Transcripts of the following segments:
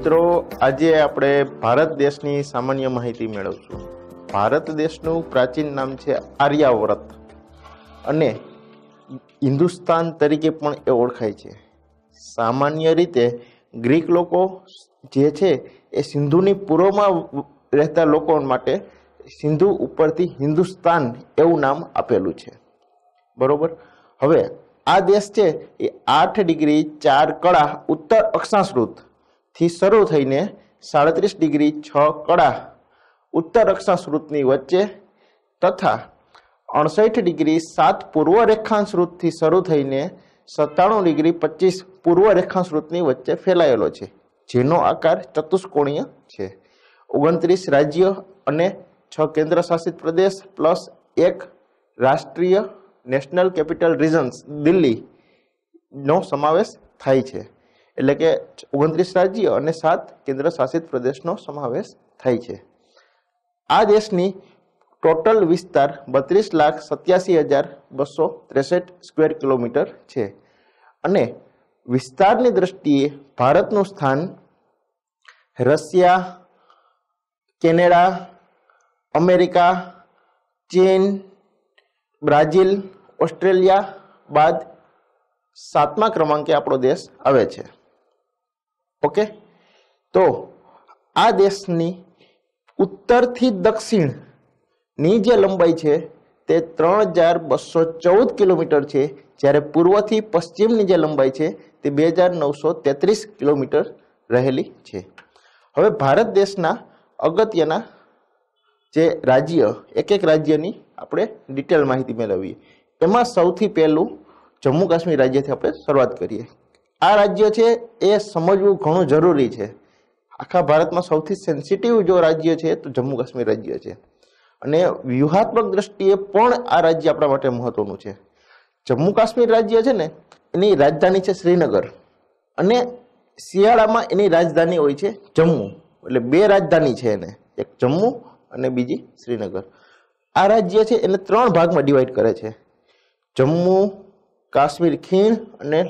મિત્રો, આજે આપણે ભારત દેશની સામાન્ય માહિતી મેળવશું. ભારત દેશનું પ્રાચીન નામ છે આર્યાવ્રત અને હિન્દુસ્તાન તરીકે પણ એ ઓળખાય છે. સામાન્ય રીતે ગ્રીક લોકો જે છે એ સિંધુની પૂર્વમાં રહેતા લોકો માટે સિંધુ ઉપરથી હિન્દુસ્તાન એવું નામ આપેલું છે. બરોબર? હવે આ દેશ છે એ આઠ ડિગ્રી ચાર કળા ઉત્તર અક્ષાંશૃત થી શરૂ થઈને સાડત્રીસ ડિગ્રી છ કળા ઉત્તર અક્ષાંશૃતની વચ્ચે તથા અડસઠ ડિગ્રી સાત પૂર્વ રેખાંશૃતથી શરૂ થઈને સત્તાણું ડિગ્રી પચીસ પૂર્વ રેખાંશૃતની વચ્ચે ફેલાયેલો છે, જેનો આકાર ચતુષ્કોણીય છે. ઓગણત્રીસ રાજ્ય અને છ કેન્દ્ર શાસિત પ્રદેશ પ્લસ એક રાષ્ટ્રીય નેશનલ કેપિટલ રિજન્સ દિલ્હીનો સમાવેશ થાય છે. એટલે કે ઓગણત્રીસ રાજ્ય અને સાત કેન્દ્ર શાસિત પ્રદેશનો સમાવેશ થાય છે. આ દેશની ટોટલ વિસ્તાર બત્રીસ લાખ સત્યાસી હજાર બસો ત્રેસઠ સ્ક્વેર કિલોમીટર છે. અને વિસ્તારની દ્રષ્ટિએ ભારતનું સ્થાન રશિયા, કેનેડા, અમેરિકા, ચીન, બ્રાઝિલ, ઓસ્ટ્રેલિયા બાદ સાતમા ક્રમાંકે આપણો દેશ આવે છે. ઓકે? તો આ દેશની ઉત્તરથી દક્ષિણની જે લંબાઈ છે તે ત્રણ હજાર બસો ચૌદ કિલોમીટર છે, જ્યારે પૂર્વથી પશ્ચિમની જે લંબાઈ છે તે બે હજાર નવસો તેત્રીસ કિલોમીટર રહેલી છે. હવે ભારત દેશના અગત્યના જે રાજ્ય એક એક રાજ્યની આપણે ડિટેલ માહિતી મેળવીએ. એમાં સૌથી પહેલું જમ્મુ કાશ્મીર રાજ્યથી આપણે શરૂઆત કરીએ. આ રાજ્ય છે એ સમજવું ઘણું જરૂરી છે. આખા ભારતમાં સૌથી સેન્સિટિવ જો રાજ્ય છે તો જમ્મુ કાશ્મીર રાજ્ય છે. અને વ્યૂહાત્મક દ્રષ્ટિએ પણ આ રાજ્ય આપણા માટે મહત્વનું છે. જમ્મુ કાશ્મીર રાજ્ય છે ને, એની રાજધાની છે શ્રીનગર. અને શિયાળામાં એની રાજધાની હોય છે જમ્મુ. એટલે બે રાજધાની છે એને, એક જમ્મુ અને બીજી શ્રીનગર. આ રાજ્ય છે એને ત્રણ ભાગમાં ડિવાઈડ કરે છે. જમ્મુ, કાશ્મીર ખીણ અને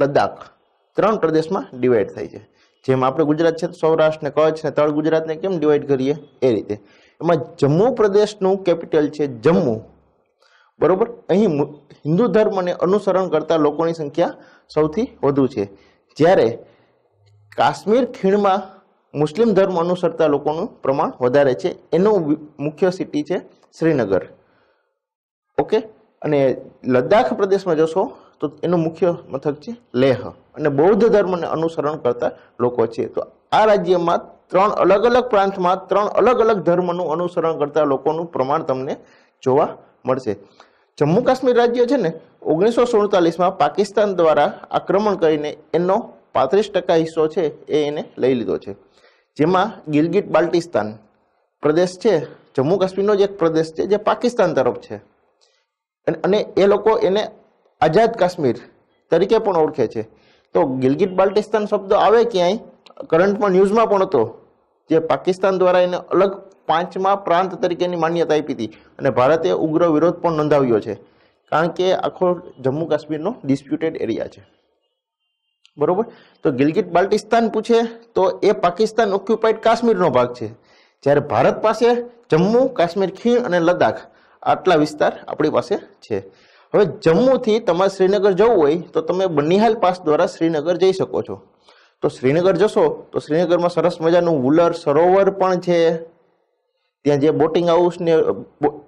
લદ્દાખ ત્રણ પ્રદેશમાં ડિવાઈડ થાય છે. જેમ આપણે ગુજરાત છે સૌરાષ્ટ્ર ને કચ્છ ને તળ ગુજરાતને કેમ ડિવાઈડ કરીએ? એ રીતે. એમાં જમ્મુ પ્રદેશનું કેપિટલ છે જમ્મુ. બરોબર? અહીં હિન્દુ ધર્મને અનુસરણ કરતા લોકોની સંખ્યા સૌથી વધુ છે. જ્યારે કાશ્મીર ખીણમાં મુસ્લિમ ધર્મ અનુસરતા લોકોનું પ્રમાણ વધારે છે. એનું મુખ્ય સિટી છે શ્રીનગર. ઓકે? અને લદ્દાખ પ્રદેશમાં જશો તો એનું મુખ્ય મથક છે લેહ. અને બૌદ્ધ ધર્મને અનુસરણ કરતા લોકો છે. તો આ રાજ્યમાં ત્રણ અલગ અલગ પ્રાંતમાં ત્રણ અલગ અલગ ધર્મનું અનુસરણ કરતા લોકોનું પ્રમાણ તમને જોવા મળશે. જમ્મુ કાશ્મીર રાજ્ય છે ને, ઓગણીસો સુડતાલીસમાં પાકિસ્તાન દ્વારા આક્રમણ કરીને એનો પાંત્રીસ ટકા હિસ્સો છે એ એને લઈ લીધો છે. જેમાં ગિલગિટ બાલ્ટિસ્તાન પ્રદેશ છે, જમ્મુ કાશ્મીરનો જ એક પ્રદેશ છે જે પાકિસ્તાન તરફ છે. અને એ લોકો એને આઝાદ કાશ્મીર તરીકે પણ ઓળખે છે. તો ગિલગિટ બાલ્ટિસ્તાન શબ્દ આવે ક્યાંય? કરંટમાં ન્યૂઝમાં પણ હતો. જે પાકિસ્તાન દ્વારા એને અલગ પાંચમા પ્રાંત તરીકેની માન્યતા આપી હતી. અને ભારતે ઉગ્ર વિરોધ પણ નોંધાવ્યો છે. કારણ કે આખો જમ્મુ કાશ્મીરનો ડિસ્પ્યુટેડ એરિયા છે. બરોબર? તો ગિલગિટ બાલ્ટિસ્તાન પૂછે તો એ પાકિસ્તાન ઓક્યુપાઈડ કાશ્મીરનો ભાગ છે. જ્યારે ભારત પાસે જમ્મુ કાશ્મીર ખીણ અને લદ્દાખ આટલા વિસ્તાર આપણી પાસે છે. હવે જમ્મુથી તમારે શ્રીનગર જવું હોય, તો તમે બનિહાલ પાસ દ્વારા શ્રીનગર જઈ શકો છો. તો શ્રીનગર જશો, તો શ્રીનગરમાં સરસ મજાનું વુલર સરોવર પણ છે. ત્યાં જે બોટિંગ હાઉસ ને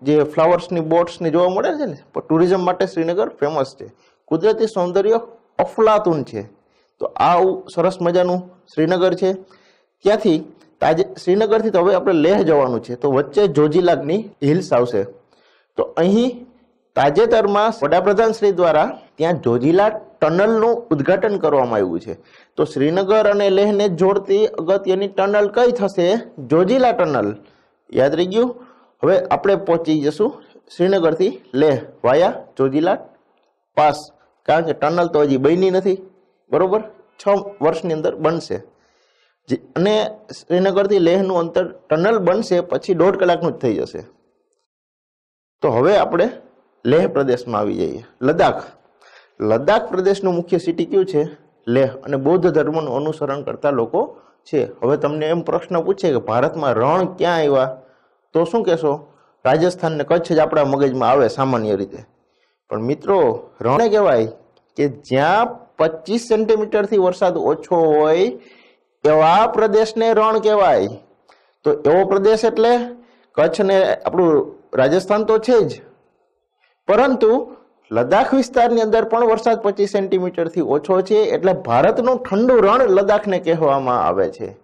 જે ફ્લાવર્સની બોટ્સની જોવા મળે છે ને ટુરિઝમ માટે શ્રીનગર ફેમસ છે. કુદરતી સૌંદર્ય અફલાતુન છે. તો આ સરસ મજાનું શ્રીનગર છે. ત્યાંથી તાજે, શ્રીનગરથી તો હવે આપણે લેહ જવાનું છે, તો વચ્ચે જોજીલાગની હિલ્સ આવશે. તો અહીં તાજેતરમાં વડાપ્રધાન શ્રી દ્વારા ત્યાં જોજીલા ટનલનું ઉદ્ઘાટન કરવામાં આવ્યું છે. તો શ્રીનગર અને લેહને જોડતી અગત્યની ટનલ કઈ થશે? જોજીલા ટનલ. યાદ રહી ગયું? હવે આપણે પહોંચી જશું શ્રીનગરથી લેહ વાયા જોજીલા પાસ. કારણ કે ટનલ તો હજી બની નથી. બરોબર? છ વર્ષની અંદર બનશે. અને શ્રીનગરથી લેહનું અંતર ટનલ બનશે, પછી દોઢ કલાકનું જ થઈ જશે. તો હવે આપણે લેહ પ્રદેશમાં આવી જઈએ. લદ્દાખ. લદ્દાખ પ્રદેશનું મુખ્ય સિટી કયું છે? લેહ. અને બૌદ્ધ ધર્મનું અનુસરણ કરતા લોકો છે. હવે તમને એમ પ્રશ્ન પૂછે કે ભારતમાં રણ ક્યાં આવ્યા? તો શું કહેશો? રાજસ્થાન ને કચ્છ જ આપણા મગજમાં આવે સામાન્ય રીતે. પણ મિત્રો, રણે કહેવાય કે જ્યાં પચીસ સેન્ટીમીટરથી વરસાદ ઓછો હોય, એવા પ્રદેશને રણ કહેવાય. તો એવો પ્રદેશ એટલે કચ્છ ને આપણું રાજસ્થાન તો છે જ. પરંતુ લદ્દાખ વિસ્તારની અંદર પણ વરસાદ પચીસ સેન્ટીમીટરથી ઓછો છે એટલે ભારતનું ઠંડુ રણ લદ્દાખને કહેવામાં આવે છે.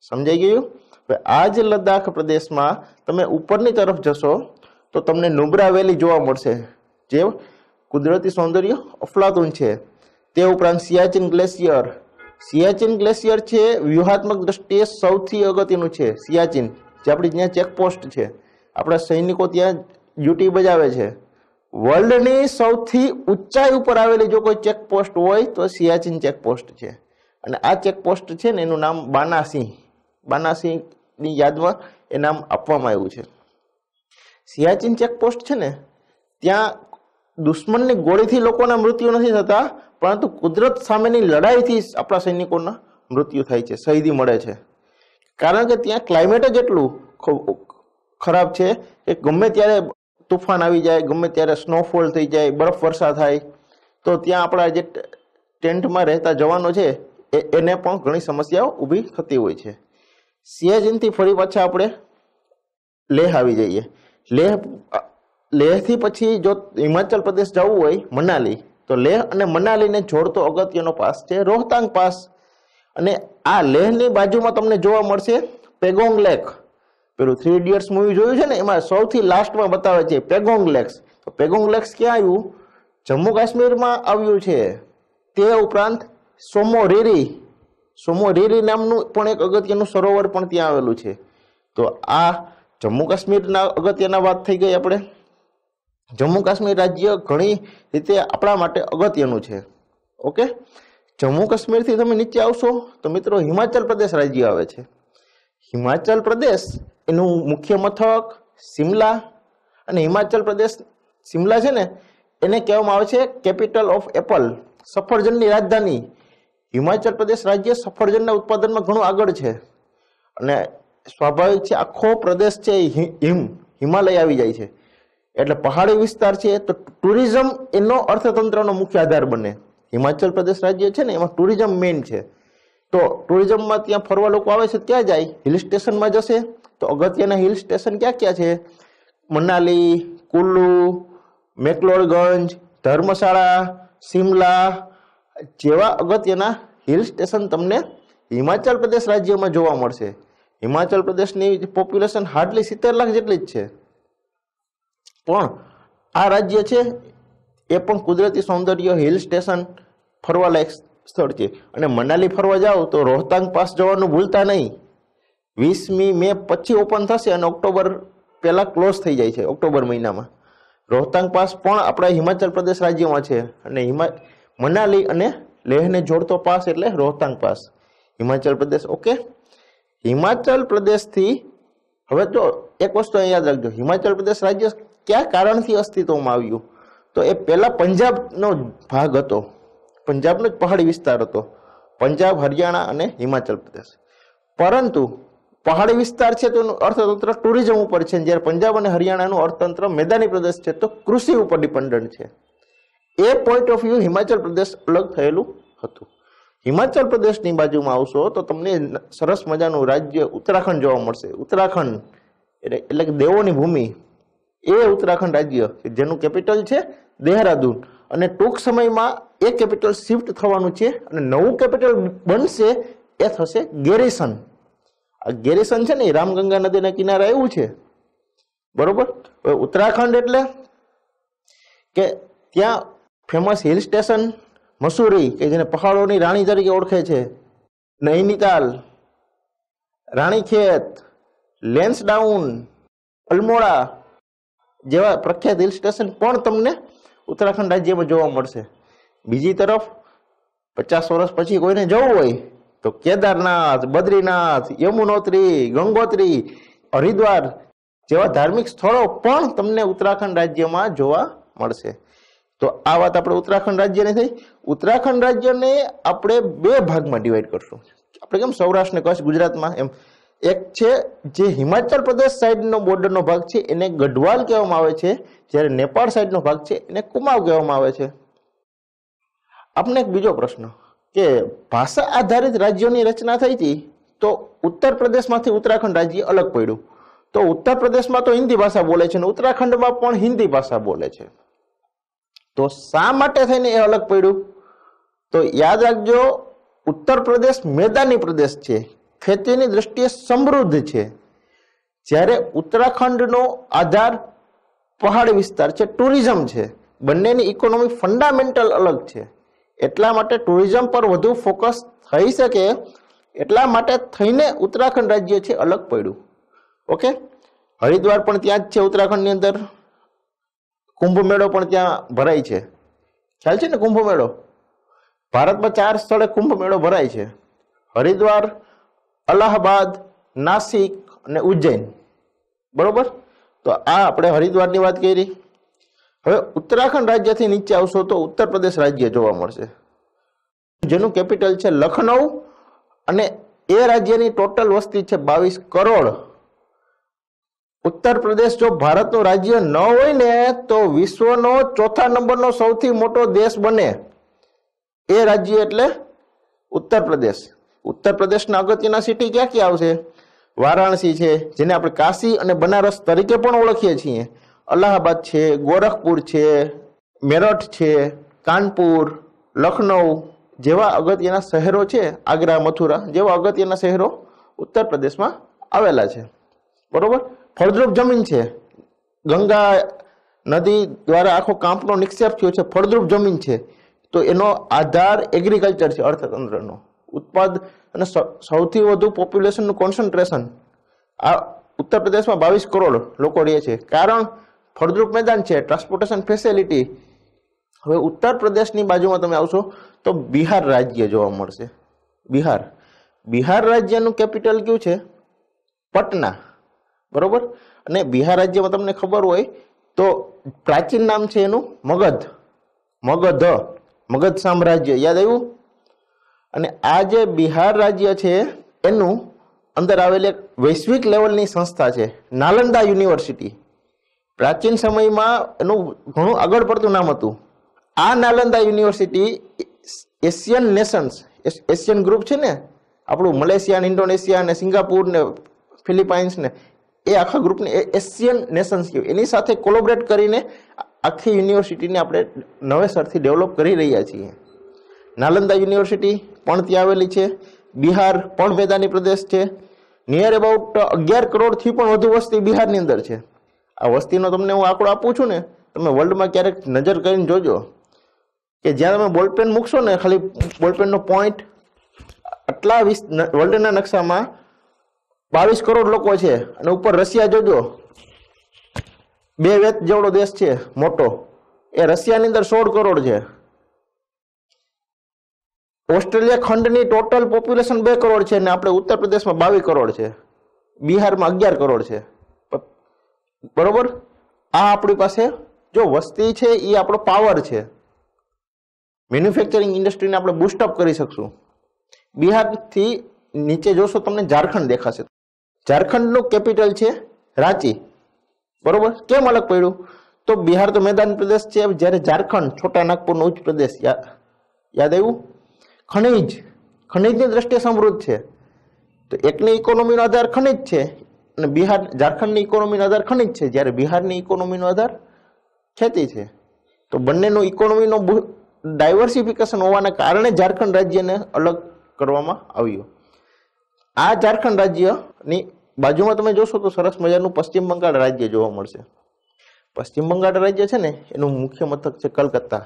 સમજાઈ ગયું? આ જ લદ્દાખ પ્રદેશમાં તમે ઉપરની તરફ જશો તો તમને નુબ્રા વેલી જોવા મળશે. જે કુદરતી સૌંદર્ય અફલાતુન છે. તે ઉપરાંત સિયાચિન ગ્લેશિયર. સિયાચિન ગ્લેશિયર છે વ્યૂહાત્મક દ્રષ્ટિએ સૌથી અગત્યનું છે. સિયાચિન, જે આપણી ત્યાં ચેકપોસ્ટ છે. આપણા સૈનિકો ત્યાં ડ્યુટી બજાવે છે. વર્લ્ડની સૌથી ઊંચાઈ ઉપર આવેલી જો કોઈ ચેકપોસ્ટ હોય, તો સિયાચિન ચેકપોસ્ટ છે. અને આ ચેકપોસ્ટ છે ને, એનું નામ બાનાસિંહ. બાનાસિંહની યાદમાં એ નામ આપવામાં આવ્યું છે. સિયાચિન ચેકપોસ્ટ છે ને, ત્યાં દુશ્મનની ગોળીથી લોકોના મૃત્યુ નથી થતા, પરંતુ કુદરત સામેની લડાઈથી આપણા સૈનિકોના મૃત્યુ થાય છે, શહીદી મળે છે. કારણ કે ત્યાં ક્લાઇમેટ જ એટલું ખરાબ છે કે ગમે ત્યારે તુફાન આવી જાય, ગમે ત્યારે સ્નોફોલ થઈ જાય, બરફ વર્ષા થાય, તો ત્યાં આપણા જે ટેન્ટમાં રહેતા જવાનો છે એને પણ ઘણી સમસ્યાઓ ઊભી થતી હોય છે. સિયાજીનથી ફરી પાછા આપણે લેહ આવી જઈએ. લેહ લેહથી પછી જો હિમાચલ પ્રદેશ જવું હોય, મનાલી, તો લેહ અને મનાલીને જોડતો અગત્યનો પાસ છે રોહતાંગ પાસ. અને આ લેહની બાજુમાં તમને જોવા મળશે પેગોંગ લેક. પેલું થ્રી ઇડિયટ્સ મૂવી જોયું છે ને, એમાં સૌથી લાસ્ટમાં બતાવે છે પેગોંગ લેક્સ તો પેગોંગ લેક્સ ક્યાં આવ્યું? જમ્મુ કાશ્મીરમાં આવ્યું છે. તે ઉપરાંત સોમો રેરી સોમો રેરી નામનું પણ એક અગત્યનું સરોવર પણ ત્યાં આવેલું છે. તો આ જમ્મુ કાશ્મીરના અગત્યના વાત થઈ ગઈ આપણે. જમ્મુ કાશ્મીર રાજ્ય ઘણી રીતે આપણા માટે અગત્યનું છે. ઓકે? જમ્મુ કાશ્મીરથી તમે નીચે આવશો તો મિત્રો હિમાચલ પ્રદેશ રાજ્ય આવે છે. હિમાચલ પ્રદેશ એનું મુખ્ય મથક સિમલા અને હિમાચલ પ્રદેશ સિમલા છે ને, એને કહેવામાં આવે છે કેપિટલ ઓફ એપલ, સફરજનની રાજધાની. હિમાચલ પ્રદેશ રાજ્ય સફરજનના ઉત્પાદનમાં ઘણું આગળ છે. અને સ્વાભાવિક છે આખો પ્રદેશ છે હિમ, હિમાલય આવી જાય છે. એટલે પહાડી વિસ્તાર છે તો ટુરિઝમ એનો અર્થતંત્રનો મુખ્ય આધાર બને. હિમાચલ પ્રદેશ રાજ્ય છે ને, એમાં ટુરિઝમ મેઇન છે. તો ટુરિઝમમાં ત્યાં ફરવા લોકો આવે છે, ત્યાં જાય. હિલ સ્ટેશનમાં જશે. તો અગત્યના હિલ સ્ટેશન ક્યાં ક્યાં છે? મનાલી, કુલ્લુ, મેકલોડગંજ, ધર્મશાળા સિમલા જેવા અગત્યના હિલ સ્ટેશન તમને હિમાચલ પ્રદેશ રાજ્યમાં જોવા મળશે. હિમાચલ પ્રદેશની પોપ્યુલેશન હાર્ડલી સિત્તેર લાખ જેટલી જ છે. પણ આ રાજ્ય છે, એ પણ કુદરતી સૌંદર્ય હિલ સ્ટેશન ફરવાલાયક સ્થળ છે અને મનાલી ફરવા જાઓ તો રોહતાંગ પાસ જવાનું ભૂલતા નહીં. વીસમી મે પછી ઓપન થશે અને ઓક્ટોબર પહેલાં ક્લોઝ થઈ જાય છે, ઓક્ટોબર મહિનામાં. રોહતાંગ પાસ પણ આપણા હિમાચલ પ્રદેશ રાજ્યમાં છે. અને હિમા, મનાલી અને લેહને જોડતો પાસ એટલે રોહતાંગ પાસ. હિમાચલ પ્રદેશ, ઓકે? હિમાચલ પ્રદેશથી, હવે જો એક વસ્તુ યાદ રાખજો. હિમાચલ પ્રદેશ રાજ્ય કયા કારણથી અસ્તિત્વમાં આવ્યું? તો એ પહેલાં પંજાબનો ભાગ હતો. પંજાબનો જ પહાડી વિસ્તાર હતો. પંજાબ, હરિયાણા અને હિમાચલ પ્રદેશ. પરંતુ પહાડી વિસ્તાર છે તો અર્થતંત્ર ટુરિઝમ ઉપર છે. જ્યારે પંજાબ અને હરિયાણાનું અર્થતંત્ર મેદાની પ્રદેશ છે, તો કૃષિ ઉપર ડિપેન્ડન્ટ છે. એ point of view Himachal Pradesh અલગ થયેલું હતું. હિમાચલ પ્રદેશની બાજુમાં આવશો તો તમને સરસ મજાનું રાજ્ય ઉત્તરાખંડ જોવા મળશે. ઉત્તરાખંડ એટલે એટલે કે દેવોની ભૂમિ એ ઉત્તરાખંડ રાજ્ય જેનું કેપિટલ છે દેહરાદૂન. અને ટૂંક સમયમાં એ કેપિટલ શિફ્ટ થવાનું છે અને નવું કેપિટલ બનશે એ થશે ગેરેસન આ ગેરેસન છે ને રામગંગા નદીના કિનારે આવ્યું છે. બરોબર? હવે ઉત્તરાખંડ એટલે કે ત્યાં ફેમસ હિલ સ્ટેશન મસૂરી કે જેને પહાડોની રાણી તરીકે ઓળખે છે. નૈનીતાલ, રાણીખેત, લેન્સડાઉન, અલમોડા જેવા પ્રખ્યાત હિલ સ્ટેશન પણ તમને ઉત્તરાખંડ રાજ્યમાં જોવા મળશે. બીજી તરફ પચાસ વર્ષ પછી કોઈને જવું હોય તો કેદારનાથ, બદ્રીનાથ, યમુનોત્રી, ગંગોત્રી, હરિદ્વાર જેવા ધાર્મિક સ્થળો પણ તમને ઉત્તરાખંડ રાજ્યમાં જોવા મળશે. તો આ વાત આપણે ઉત્તરાખંડ રાજ્યની થઈ. ઉત્તરાખંડ રાજ્યને આપણે બે ભાગમાં ડિવાઈડ કરશું. આપણે કેમ સૌરાષ્ટ્ર કચ્છ ગુજરાતમાં એમ? એક છે જે હિમાચલ પ્રદેશ સાઈડનો બોર્ડરનો ભાગ છે, એને ગઢવાલ કહેવામાં આવે છે. જ્યારે નેપાળ સાઈડનો ભાગ છે, એને કુમાવ કહેવામાં આવે છે. આપને એક બીજો પ્રશ્ન. કે ભાષા આધારિત રાજ્યોની રચના થઈ હતી, તો ઉત્તર પ્રદેશમાંથી ઉત્તરાખંડ રાજ્ય અલગ પડ્યું. તો ઉત્તર પ્રદેશમાં તો હિન્દી ભાષા બોલે છે અને ઉત્તરાખંડમાં પણ હિન્દી ભાષા બોલે છે. તો શા માટે થઈને એ અલગ પડ્યું? તો યાદ રાખજો, ઉત્તર પ્રદેશ મેદાની પ્રદેશ છે. ખેતીની દ્રષ્ટિએ સમૃદ્ધ છે. જ્યારે ઉત્તરાખંડનો આધાર પહાડ વિસ્તાર છે, ટુરિઝમ છે. બંનેની ઇકોનોમી ફંડામેન્ટલ અલગ છે. એટલા માટે ટુરિઝમ પર વધુ ફોકસ થઈ શકે એટલા માટે થઈને ઉત્તરાખંડ રાજ્ય છે અલગ પડ્યું. ઓકે? હરિદ્વાર પણ ત્યાં જ છે ઉત્તરાખંડની અંદર. કુંભ મેળો પણ ત્યાં ભરાય છે. ખ્યાલ છે ને કુંભ મેળો ભારતમાં ચાર સ્થળે કુંભ મેળો ભરાય છે. હરિદ્વાર, અલ્હાબાદ, નાસિક અને ઉજ્જૈન. બરોબર? તો આ આપણે હરિદ્વારની વાત કરી. હવે ઉત્તરાખંડ રાજ્યથી નીચે આવશો તો ઉત્તર પ્રદેશ રાજ્ય જોવા મળશે. જેનું કેપિટલ છે લખનઉ અને એ રાજ્યની ટોટલ વસ્તી છે બાવીસ કરોડ. ઉત્તર પ્રદેશ જો ભારતનું રાજ્ય ન હોય ને, તો વિશ્વનો ચોથા નંબરનો સૌથી મોટો દેશ બને એ રાજ્ય એટલે ઉત્તર પ્રદેશ. ઉત્તર પ્રદેશના અગત્યના સિટી ક્યાં ક્યાં આવશે? વારાણસી છે, જેને આપણે કાશી અને બનારસ તરીકે પણ ઓળખીએ છીએ. અલ્હાબાદ છે, ગોરખપુર છે, મેરઠ છે, કાનપુર લખનઉ જેવા અગત્યના શહેરો છે, આગ્રા, મથુરા જેવા અગત્યના શહેરો ઉત્તર પ્રદેશમાં આવેલા છે. બરોબર? ફળદ્રુપ જમીન છે. ગંગા નદી દ્વારા આખો કાંપનો નિક્ષેપ થયો છે, ફળદ્રુપ જમીન છે. તો એનો આધાર એગ્રીકલ્ચર છે, અર્થતંત્રનો. ઉત્પાદ અને સૌથી વધુ પોપ્યુલેશનનું કોન્સન્ટ્રેશન આ ઉત્તર પ્રદેશમાં બાવીસ કરોડ લોકો રહે છે. કારણ ફળદ્રુપ મેદાન છે ટ્રાન્સપોર્ટેશન ફેસિલિટી હવે ઉત્તર પ્રદેશની બાજુમાં તમે આવશો તો બિહાર રાજ્ય જોવા મળશે. બિહાર. બિહાર રાજ્યનું કેપિટલ કયું છે? પટના. બરોબર? અને બિહાર રાજ્યમાં તમને ખબર હોય તો પ્રાચીન નામ છે એનું મગધ. મગધ. મગધ સામ્રાજ્ય. યાદ આવ્યું? અને આ જે બિહાર રાજ્ય છે, એનું અંદર આવેલી એક વૈશ્વિક લેવલની સંસ્થા છે, નાલંદા યુનિવર્સિટી પ્રાચીન સમયમાં એનું ઘણું આગળ પડતું નામ હતું. આ Nalanda university Asian nations Asian group છે ને, આપણું મલેશિયા ઇન્ડોનેશિયા ને સિંગાપુર ને ફિલિપાઇન્સ ને, એ આખા ગ્રુપને એશિયન નેશન્સ કહેવાય. એની સાથે કોલોબરેટ કરીને આખી યુનિવર્સિટીને આપણે નવેસરથી ડેવલપ કરી રહ્યા છીએ. નાલંદા યુનિવર્સિટી પણ ત્યાં આવેલી છે. બિહાર પણ મેદાની પ્રદેશ છે. નિયર અબાઉટ અગિયાર કરોડથી પણ વધુ વસ્તી બિહારની અંદર છે. આ વસ્તીનો તમને હું આંકડો આપું છું ને, તમે વર્લ્ડમાં ક્યારેક નજર કરીને જોજો કે જ્યાં તમે બોલપેન મૂકશો ને, ખાલી બોલપેનનો પોઈન્ટ આટલા વિસ વર્લ્ડના નકશામાં બાવીસ કરોડ લોકો છે અને ઉપર રશિયા જોજો. બે વેત જેવડો દેશ છે, મોટો. એ રશિયાની અંદર સોળ કરોડ છે. ઓસ્ટ્રેલિયા ખંડની ટોટલ પોપ્યુલેશન બે કરોડ છે અને આપણે ઉત્તર પ્રદેશમાં બાવીસ કરોડ છે. બિહારમાં અગિયાર કરોડ છે. બરોબર? આ આપણી પાસે જો વસ્તી છે એ આપણો પાવર છે. મેન્યુફેક્ચરિંગ ઇન્ડસ્ટ્રીને આપણે બુસ્ટઅપ કરી શકશું. બિહારથી નીચે જોશો તમને ઝારખંડ દેખાશે. ઝારખંડનું કેપિટલ છે રાંચી. બરોબર? કેમ અલગ પડ્યું? તો બિહાર તો મેદાન પ્રદેશ છે જ્યારે ઝારખંડ, છોટા નાગપુરનો ઉચ્ચ પ્રદેશ યાદ આવ્યું? ખનિજ. ખનિજની દ્રષ્ટિએ સમૃદ્ધ છે. તો એકની ઇકોનોમીનો આધાર ખનિજ છે. અને બિહાર ઝારખંડની ઇકોનોમીનો આધાર ખનિજ છે. જ્યારે બિહારની ઇકોનોમીનો આધાર ખેતી છે. તો બંનેનો ઇકોનોમીનો ડાયવર્સિફિકેશન હોવાના કારણે ઝારખંડ રાજ્યને અલગ કરવામાં આવ્યું. આ ઝારખંડ રાજ્યની બાજુમાં તમે જોશો તો સરસ મજાનું પશ્ચિમ બંગાળ રાજ્ય જોવા મળશે. પશ્ચિમ બંગાળ રાજ્ય છે ને, એનું મુખ્ય મથક છે કલકત્તા.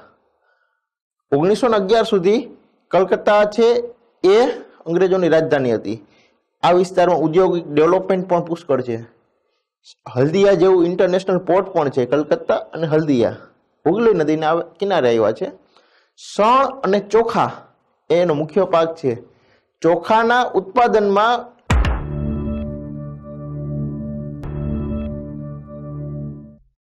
ઓગણીસો અગિયાર સુધી કલકત્તા છે એ અંગ્રેજોની રાજધાની હતી. આ વિસ્તારમાં ઔદ્યોગિક ડેવલપમેન્ટ પણ પુષ્કળ છે. હલ્દિયા જેવું ઇન્ટરનેશનલ પોર્ટ પણ છે, કલકત્તા અને હલ્દિયા. હુગલી નદીના કિનારે આવ્યા છે. શણ અને ચોખા એ એનો મુખ્ય પાક છે. ચોખાના ઉત્પાદનમાં